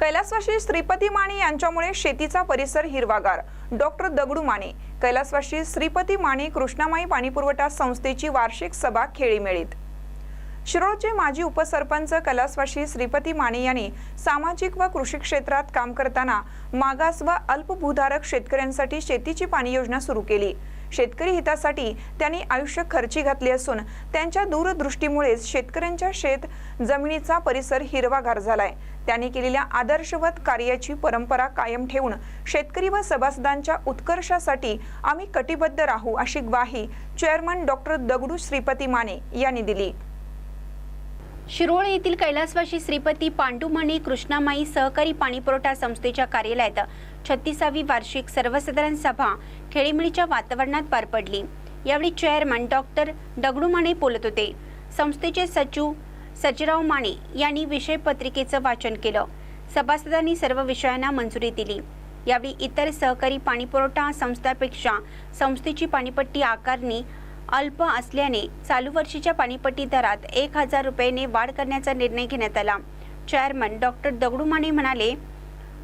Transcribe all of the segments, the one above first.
कैलासवाशी श्रीपती माने यांच्यामुळे शेतीचा परिसर हिरवागार. डॉक्टर दगडू माने कैलासवाशी श्रीपती माने कृष्णामाई पाणीपुरवठा संस्थेची वार्षिक सभा खेळीमेळीत शिरोळचे माजी उपसरपंच कैलासवाशी श्रीपती माने यांनी सामाजिक व कृषी क्षेत्रात काम करताना मागास व अल्पभूधारक शेतकऱ्यांसाठी शेतीची पाणी योजना सुरू केली. शेतकरी हितासाठी त्यांनी आयुष्य खर्ची घातली असून त्यांच्या दूरदृष्टीमुळेच शेतकऱ्यांच्या शेत जमिनीचा परिसर हिरवागार झालाय. त्यांनी केलेल्या आदर्शवत कार्याची परंपरा कायम ठेवून शेतकरी व सभासदांच्या उत्कर्षासाठी आम्ही कटिबद्ध राहू अशी ग्वाही चेअरमन डॉक्टर दगडू श्रीपती माने यांनी दिली. शिरोळ येथील कैलासवाशी श्रीपती पांडुमणी कृष्णामाई सहकारी पाणीपुरवठा संस्थेच्या कार्यालयात छत्तीसावी वार्षिक सर्वसाधारण सभा खेळीमेळीच्या वातावरणात पार पडली. यावेळी चेअरमन डॉक्टर दगडू माने बोलत होते. संस्थेचे सचिव सचिराव माने यांनी विषय पत्रिकेचं वाचन केलं. सभासदांनी सर्व विषयांना मंजुरी दिली. यावेळी इतर सहकारी पाणीपुरवठा संस्थांपेक्षा संस्थेची पाणीपट्टी आकारणी अल्प असल्याने चालू वर्षीच्या पाणीपट्टी दरात एक हजार रुपयाने वाढ करण्याचा निर्णय घेण्यात आला. चेअरमन डॉक्टर दगडू माने म्हणाले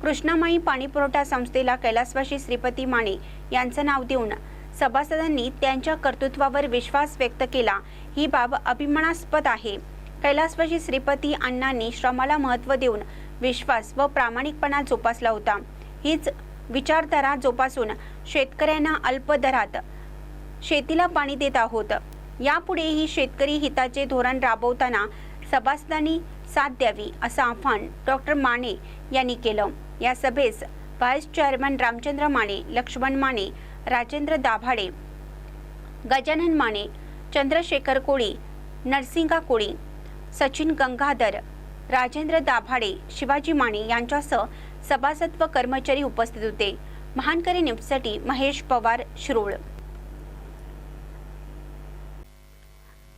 कृष्णामाई पाणीपुरवठा संस्थेला कैलासवाशी श्रीपती माने यांचं नाव देऊन सभासदांनी त्यांच्या कर्तृत्वावर विश्वास व्यक्त केला. ही बाब अभिमानास्पद आहे. कैलासवाशी श्रीपती अण्णांनी श्रमाला महत्त्व देऊन विश्वास व प्रामाणिकपणा जोपासला होता. हीच विचारधारा जोपासून शेतकऱ्यांना अल्प दरात शेतीला पाणी देत आहोत. यापुढेही शेतकरी हिताचे धोरण राबवताना सभासदांनी साथ द्यावी असं आव्हान डॉक्टर माने यांनी केलं. या सभेस व्हाईस चेअरमन रामचंद्र माने लक्ष्मण माने राजेंद्र दाभाडे गजानन माने चंद्रशेखर कोळी नरसिंगा कोळी सचिन गंगाधर राजेंद्र दाभाडे शिवाजी माने यांच्यासह सभासद व कर्मचारी उपस्थित होते. महानकरी न्यूजसाठी महेश पवार शिरोळ.